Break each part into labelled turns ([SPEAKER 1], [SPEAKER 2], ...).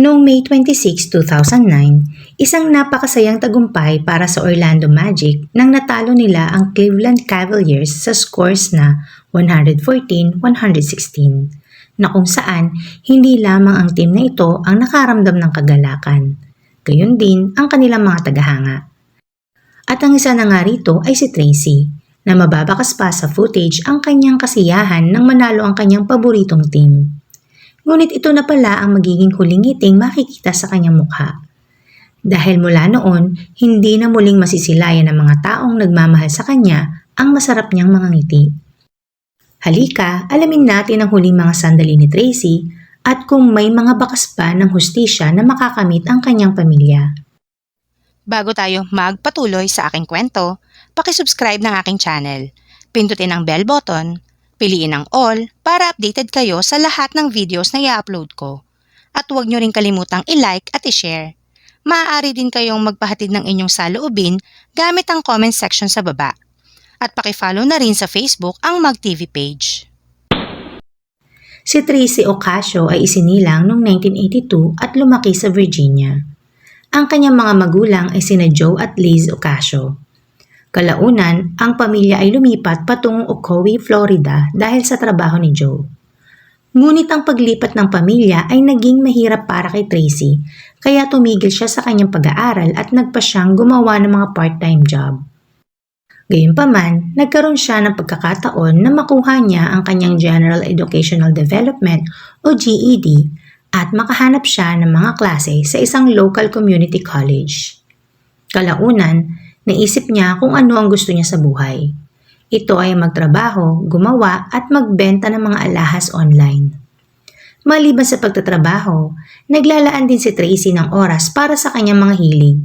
[SPEAKER 1] Noong May 26, 2009, isang napakasayang tagumpay para sa Orlando Magic nang natalo nila ang Cleveland Cavaliers sa scores na 114-116 na kung saan hindi lamang ang team na ito ang nakaramdam ng kagalakan, gayon din ang kanilang mga tagahanga. At ang isa na nga rito ay si Tracy, na mababakas pa sa footage ang kanyang kasiyahan nang manalo ang kanyang paboritong team. Ngunit ito na pala ang magiging huling ngiting makikita sa kanyang mukha. Dahil mula noon, hindi na muling masisilayan ng mga taong nagmamahal sa kanya ang masarap niyang mga ngiti. Halika, alamin natin ang huling mga sandali ni Tracy at kung may mga bakas pa ng hustisya na makakamit ang kanyang pamilya.
[SPEAKER 2] Bago tayo magpatuloy sa aking kwento, pakisubscribe ng aking channel. Pindutin ang bell button, piliin ang all para updated kayo sa lahat ng videos na i-upload ko. At huwag nyo rin kalimutang i-like at i-share. Maaari din kayong magpahatid ng inyong saloobin gamit ang comment section sa baba. At pakifollow na rin sa Facebook ang MagTV page.
[SPEAKER 1] Si Tracy Ocasio ay isinilang noong 1982 at lumaki sa Virginia. Ang kanyang mga magulang ay sina Joe at Liz Ocasio. Kalaunan, ang pamilya ay lumipat patungong Ocoee, Florida dahil sa trabaho ni Joe. Ngunit ang paglipat ng pamilya ay naging mahirap para kay Tracy, kaya tumigil siya sa kanyang pag-aaral at nagpa siyang gumawa ng mga part-time job. Gayunpaman, nagkaroon siya ng pagkakataon na makuha niya ang kanyang General Educational Development o GED at makahanap siya ng mga klase sa isang local community college. Kalaunan, naisip niya kung ano ang gusto niya sa buhay. Ito ay magtrabaho, gumawa at magbenta ng mga alahas online. Maliban sa pagtatrabaho, naglalaan din si Tracy ng oras para sa kanyang mga hilig.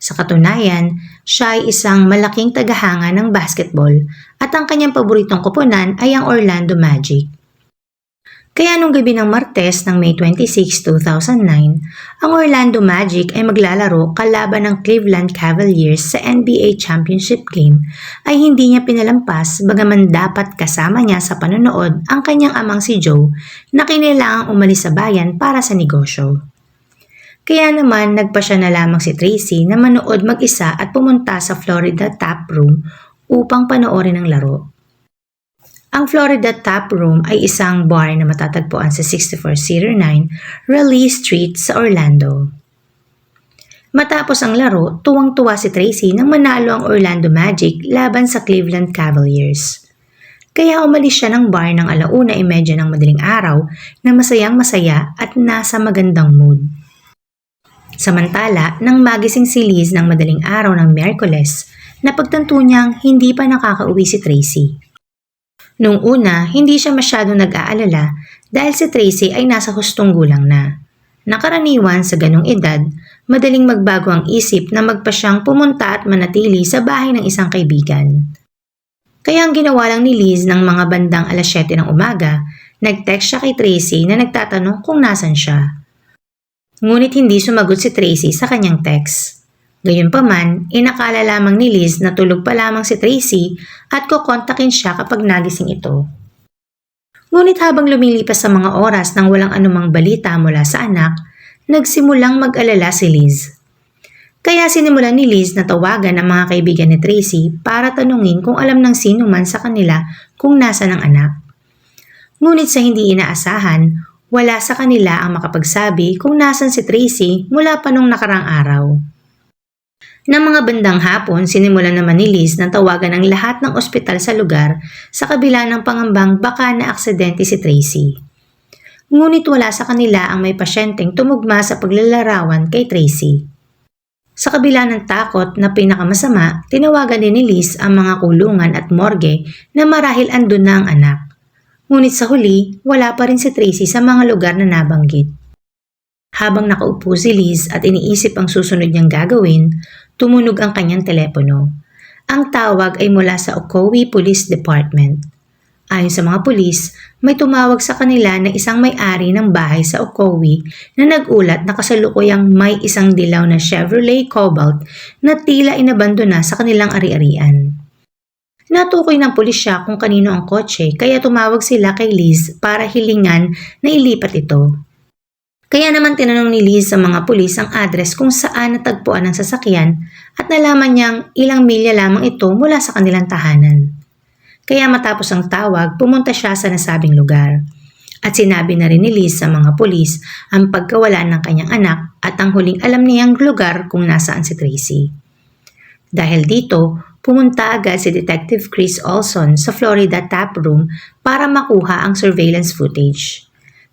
[SPEAKER 1] Sa katunayan, siya ay isang malaking tagahanga ng basketball at ang kanyang paboritong koponan ay ang Orlando Magic. Kaya nung gabi ng Martes ng May 26, 2009, ang Orlando Magic ay maglalaro kalaban ng Cleveland Cavaliers sa NBA Championship Game ay hindi niya pinalampas bagaman dapat kasama niya sa panonood ang kanyang amang si Joe na kinailangang umalis sa bayan para sa negosyo. Kaya naman nagpa siya na lamang si Tracy na manood mag-isa at pumunta sa Florida Tap Room upang panoorin ang laro. Ang Florida Tap Room ay isang bar na matatagpuan sa 6409 Raleigh Street sa Orlando. Matapos ang laro, tuwang-tuwa si Tracy nang manalo ang Orlando Magic laban sa Cleveland Cavaliers. Kaya umalis siya ng bar ng alauna e medya ng madaling araw na masayang masaya at nasa magandang mood. Samantala, nang magising si Liz ng madaling araw ng Miyerkules, napagtanto niyang hindi pa nakakauwi si Tracy. Nung una, hindi siya masyadong nag-aalala dahil si Tracy ay nasa hustong gulang na. Nakaraniwan sa ganong edad, madaling magbago ang isip na magpa siyang pumunta at manatili sa bahay ng isang kaibigan. Kaya ang ginawa lang ni Liz ng mga bandang alas 7 ng umaga, nag-text siya kay Tracy na nagtatanong kung nasan siya. Ngunit hindi sumagot si Tracy sa kanyang text. Gayunpaman, inakala lamang ni Liz na tulog pa lamang si Tracy at kukontakin siya kapag nagising ito. Ngunit habang lumilipas sa mga oras nang walang anumang balita mula sa anak, nagsimulang mag-alala si Liz. Kaya sinimulan ni Liz na tawagan ang mga kaibigan ni Tracy para tanungin kung alam ng sino man sa kanila kung nasa ng anak. Ngunit sa hindi inaasahan, wala sa kanila ang makapagsabi kung nasan si Tracy mula pa nung nakarang araw. Nang mga bandang hapon, sinimulan naman ni Liz na tawagan ang lahat ng ospital sa lugar sa kabila ng pangambang baka na aksidente si Tracy. Ngunit wala sa kanila ang may pasyenteng tumugma sa paglalarawan kay Tracy. Sa kabila ng takot na pinakamasama, tinawagan din ni Liz ang mga kulungan at morgue na marahil andun na ang anak. Ngunit sa huli, wala pa rin si Tracy sa mga lugar na nabanggit. Habang nakaupo si Liz at iniisip ang susunod niyang gagawin, tumunog ang kanyang telepono. Ang tawag ay mula sa Ocoee Police Department. Ayon sa mga pulis, may tumawag sa kanila na isang may-ari ng bahay sa Ocoee na nagulat na kasalukuyang may isang dilaw na Chevrolet Cobalt na tila inabandona sa kanilang ari-arian. Natukoy ng pulisya kung kanino ang kotse kaya tumawag sila kay Liz para hilingan na ilipat ito. Kaya naman tinanong ni Liz sa mga pulis ang address kung saan natagpuan ang sasakyan at nalaman niyang ilang milya lamang ito mula sa kanilang tahanan. Kaya matapos ang tawag, pumunta siya sa nasabing lugar. At sinabi na rin ni Liz sa mga pulis ang pagkawala ng kanyang anak at ang huling alam niyang lugar kung nasaan si Tracy. Dahil dito, pumunta agad si Detective Chris Olson sa Florida Tap Room para makuha ang surveillance footage.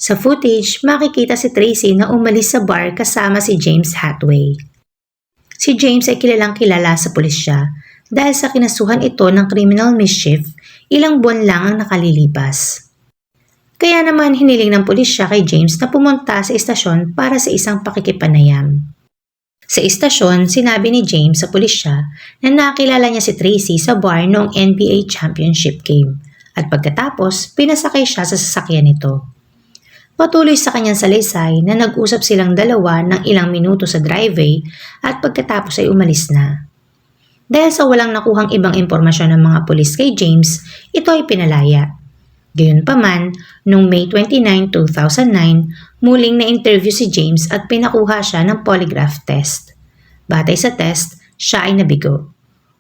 [SPEAKER 1] Sa footage, makikita si Tracy na umalis sa bar kasama si James Hathaway. Si James ay kilalang kilala sa pulisya dahil sa kinasuhan ito ng criminal mischief, ilang buwan lang ang nakalilipas. Kaya naman hiniling ng pulisya kay James na pumunta sa istasyon para sa isang pakikipanayam. Sa istasyon, sinabi ni James sa pulisya na nakilala niya si Tracy sa bar noong NBA Championship game at pagkatapos, pinasakay siya sa sasakyan nito. Patuloy sa kanyang salaysay na nag-usap silang dalawa ng ilang minuto sa driveway at pagkatapos ay umalis na. Dahil sa walang nakuhang ibang impormasyon ng mga pulis kay James, ito ay pinalaya. Gayunpaman, noong May 29, 2009, muling na-interview si James at pinakuha siya ng polygraph test. Batay sa test, siya ay nabigo.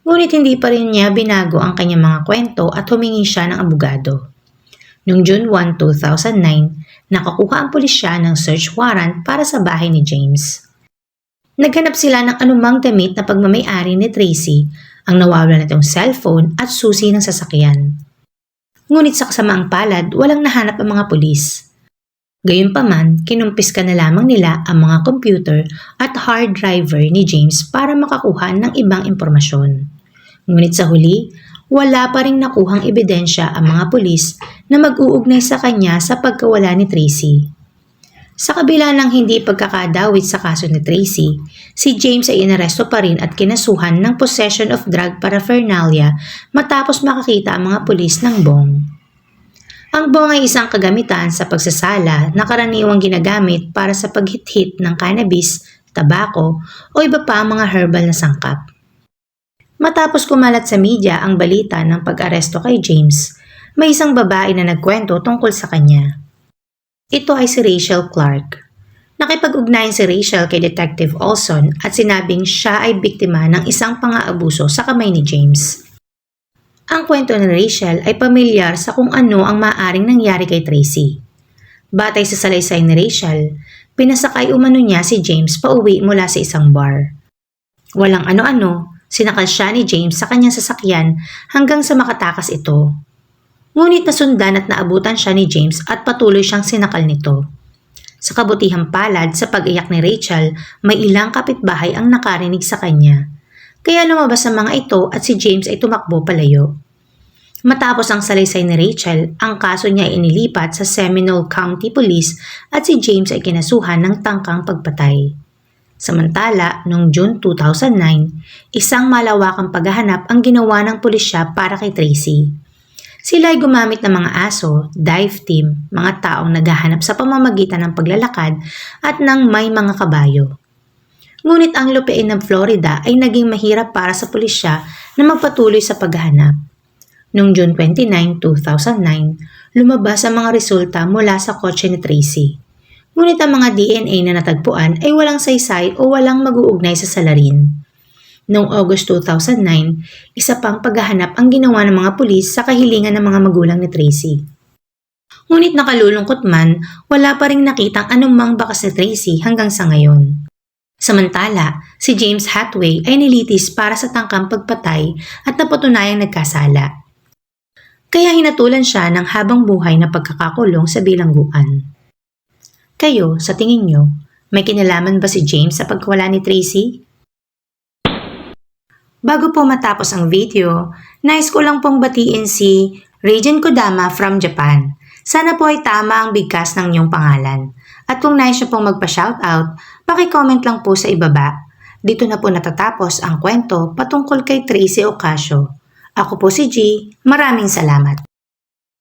[SPEAKER 1] Ngunit hindi pa rin niya binago ang kanyang mga kwento at humingi siya ng abogado. Noong June 1, 2009, nakakuha ang pulisya ng search warrant para sa bahay ni James. Naghanap sila ng anumang damit na pagmamayari ni Tracy, ang nawawala nitong cellphone at susi ng sasakyan. Ngunit sa kasamaang palad, walang nahanap ang mga pulis. Gayunpaman, kinumpiska na lamang nila ang mga computer at hard driver ni James para makakuha ng ibang impormasyon. Ngunit sa huli, wala pa rin nakuhang ebidensya ang mga pulis na mag-uugnay sa kanya sa pagkawala ni Tracy. Sa kabila ng hindi pagkakadawit sa kaso ni Tracy, si James ay inaresto pa rin at kinasuhan ng possession of drug paraphernalia matapos makakita ang mga pulis ng bong. Ang bong ay isang kagamitan sa pagsasala na karaniwang ginagamit para sa paghithit ng cannabis, tabako o iba pa mga herbal na sangkap. Matapos kumalat sa media ang balita ng pag-aresto kay James, may isang babae na nagkwento tungkol sa kanya. Ito ay si Rachel Clark. Nakipag-ugnayan si Rachel kay Detective Olson at sinabing siya ay biktima ng isang pang-aabuso sa kamay ni James. Ang kwento ni Rachel ay pamilyar sa kung ano ang maaring nangyari kay Tracy. Batay sa salaysay ni Rachel, pinasakay umano niya si James pauwi mula sa isang bar. Walang ano-ano, sinakal siya ni James sa kanyang sasakyan hanggang sa makatakas ito. Ngunit nasundan at naabutan siya ni James at patuloy siyang sinakal nito. Sa kabutihang palad sa pag-iyak ni Rachel, may ilang kapitbahay ang nakarinig sa kanya. Kaya lumabas ang mga ito at si James ay tumakbo palayo. Matapos ang salaysay ni Rachel, ang kaso niya ay inilipat sa Seminole County Police at si James ay kinasuhan ng tangkang pagpatay. Samantala, noong June 2009, isang malawakang paghahanap ang ginawa ng pulisya para kay Tracy. Sila ay gumamit ng mga aso, dive team, mga taong naghahanap sa pamamagitan ng paglalakad at ng may mga kabayo. Ngunit ang lupain ng Florida ay naging mahirap para sa pulisya na magpatuloy sa paghahanap. Noong June 29, 2009, lumabas ang mga resulta mula sa kotse ni Tracy. Ngunit ang mga DNA na natagpuan ay walang saysay o walang mag-uugnay sa salarin. Noong August 2009, isa pang paghahanap ang ginawa ng mga pulis sa kahilingan ng mga magulang ni Tracy. Ngunit nakalulungkot man, wala pa rin nakitang anumang bakas ni Tracy hanggang sa ngayon. Samantala, si James Hathaway ay nilitis para sa tangkang pagpatay at napatunayang nagkasala. Kaya hinatulan siya ng habang buhay na pagkakakulong sa bilangguan. Kayo, sa tingin nyo, may kinalaman ba si James sa pagkawala ni Tracy? Bago po matapos ang video, nais ko lang pong batiin si Reijin Kodama from Japan. Sana po ay tama ang bigkas ng inyong pangalan. At kung nais nyo pong magpa-shoutout, paki-comment lang po sa ibaba. Dito na po natatapos ang kwento patungkol kay Tracy Ocasio. Ako po si G. Maraming salamat.